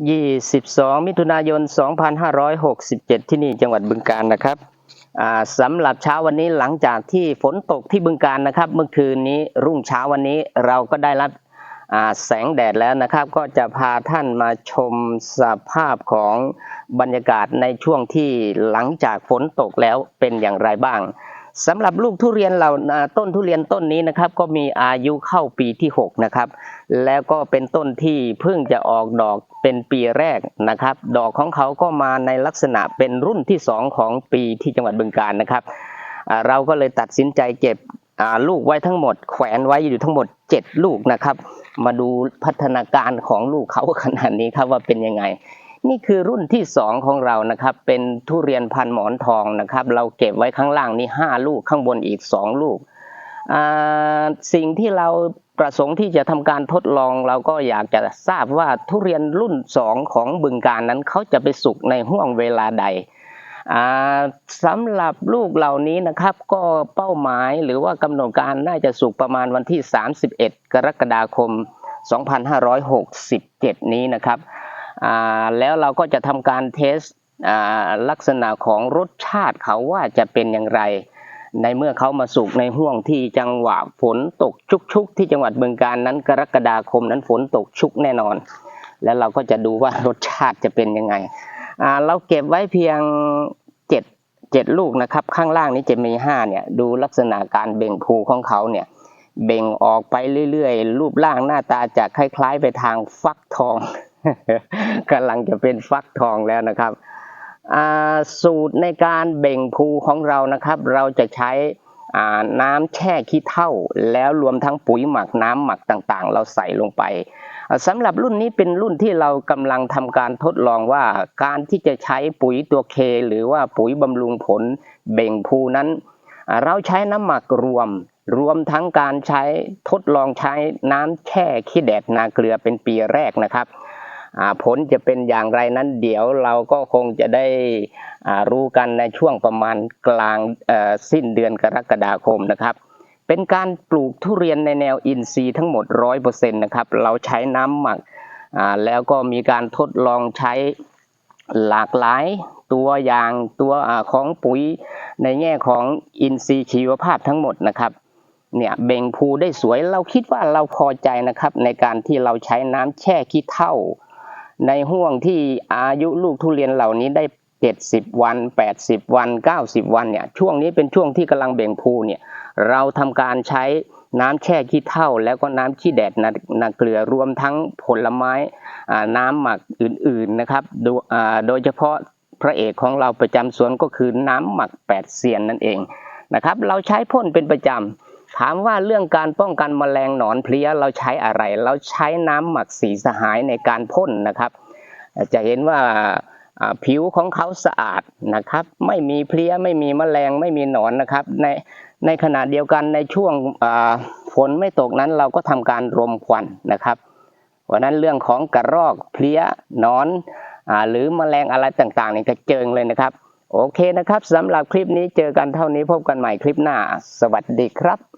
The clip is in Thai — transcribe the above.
22 มิถุนายน 2567 ที่นี่จังหวัดบึงกาฬนะครับสำหรับเช้าวันนี้หลังจากที่ฝนตกที่บึงกาฬนะครับ เมื่อคืนนี้รุ่งเช้าวันนี้เราก็ได้รับแสงแดดแล้วนะครับ ก็จะพาท่านมาชมสภาพของบรรยากาศในช่วงที่หลังจากฝนตกแล้วเป็นอย่างไรบ้าง สำหรับลูกทุเรียนเหล่าต้นทุเรียนต้นนี้นะครับ ก็มีอายุเข้าปีที่ 6 นะครับ แล้วก็เป็นต้นที่เพิ่งจะออกดอกเป็นปีแรกนะครับ ดอกของเขาก็มาในลักษณะเป็นรุ่นที่สองของปีที่จังหวัดบึงกาฬนะครับเราก็เลยตัดสินใจเก็บลูกไว้ทั้งหมด แขวนไว้อยู่ทั้งหมด 7 ลูกนะครับ มาดูพัฒนาการของลูกเขาขนาดนี้ครับว่าเป็นยังไง นี่คือรุ่นที่สองของเรานะครับ เป็นทุเรียนพันหมอนทองนะครับ เราเก็บไว้ข้างล่างนี่ห้าลูกข้างบนอีกสองลูก สิ่งที่เราประสงค์ที่จะทำการทดลองเราก็อยากจะทราบว่าทุเรียนรุ่นสองของบึงการนั้นเขาจะไปสุกในห่วงเวลาใดาสำหรับลูกเหล่านี้นะครับก็เป้าหมายหรือว่ากำหนดการน่าจะสุกประมาณวันที่ 31 กรกฎาคม 2567 นี้นะครับ แล้วเราก็จะทำการเทสอ่าลักษณะของรสชาติเขาว่าจะเป็นอย่างไร ในเมื่อเขามาสุกในห่วงที่จังหวะฝนตกชุกๆ ที่จังหวัดบึงการนั้นกรกฎาคมนั้นฝนตกชุกแน่นอน แล้วเราก็จะดูว่ารสชาติจะเป็นยังไงเราเก็บไว้เพียงเจ็ดเจ็ดลูกนะครับข้างล่างนี้จะมีห้าเนี่ยดูลักษณะการเบ่งภูของเขาเนี่ยเบ่งออกไปเรื่อยๆ รูปร่างหน้าตาจะคล้ายๆ ไปทางฟักทอง กำลังจะเป็นฟักทองแล้วนะครับสูตรในการเบ่งภูของเรานะครับ เราจะใช้น้ำแช่ขี้เถ้า แล้วรวมทั้งปุ๋ยหมักน้ำหมักต่างๆ เราใส่ลงไปสำหรับรุ่นนี้เป็นรุ่นที่เรากำลังทำการทดลองว่าการที่จะใช้ปุ๋ยตัวเค หรือว่าปุ๋ยบำรุงผลเบ่งภูนั้น เราใช้น้ำหมักรวม รวมทั้งการใช้ทดลองใช้น้ำแช่ขี้แดดนาเกลือเป็นปีแรกนะครับ ผลจะเป็นอย่างไรนั้นเดี๋ยวเราก็คงจะได้รู้กันในช่วงประมาณกลางสิ้นเดือนกรกฎาคมนะครับ เป็นการปลูกทุเรียนในแนวอินทรีย์ทั้งหมดร้อยเปอร์เซ็นต์นะครับ เราใช้น้ำหมักแล้วก็มีการทดลองใช้หลากหลายตัวอย่างตัวอของปุ๋ยในแง่ของอินทรีย์ชีวภาพทั้งหมดนะครับเนี่ยเบ่งภูได้สวยเราคิดว่าเราพอใจนะครับ ในการที่เราใช้น้ำแช่ขี้เถ้า ในห่วงที่อายุลูกทุเรียนเหล่านี้ได้70วัน80วัน90วันเนี่ยช่วงนี้เป็นช่วงที่กำลังเบ่งพูเนี่ยเราทำการใช้น้ำแช่ขี้เถ้าแล้วก็น้ำขี้แดดนานาเกลือรวมทั้งผลไม้น้ำหมักอื่นๆนะครับโดยอ่าโดยเฉพาะพระเอกของเราประจำสวนก็คือน้ำหมักแปดเซียนนั่นเองนะครับเราใช้พ่นเป็นประจำ ถามว่าเรื่องการป้องกันแมลงหนอนเพลี้ยเราใช้อะไร เราใช้น้ำหมักสีสหายในการพ่นนะครับ จะเห็นว่าผิวของเขาสะอาดนะครับ ไม่มีเพลี้ยไม่มีแมลงไม่มีหนอนนะครับในในขณะเดียวกันในช่วงฝนไม่ตกนั้นเราก็ทำการรมควันนะครับเพราะฉะนั้นเรื่องของกระรอกเพลี้ยหนอนอหรือแมลงอะไรต่างๆนี่กระเจิงเลยนะครับ โอเคนะครับสำหรับคลิปนี้เจอกันเท่านี้พบกันใหม่คลิปหน้า สวัสดีครับ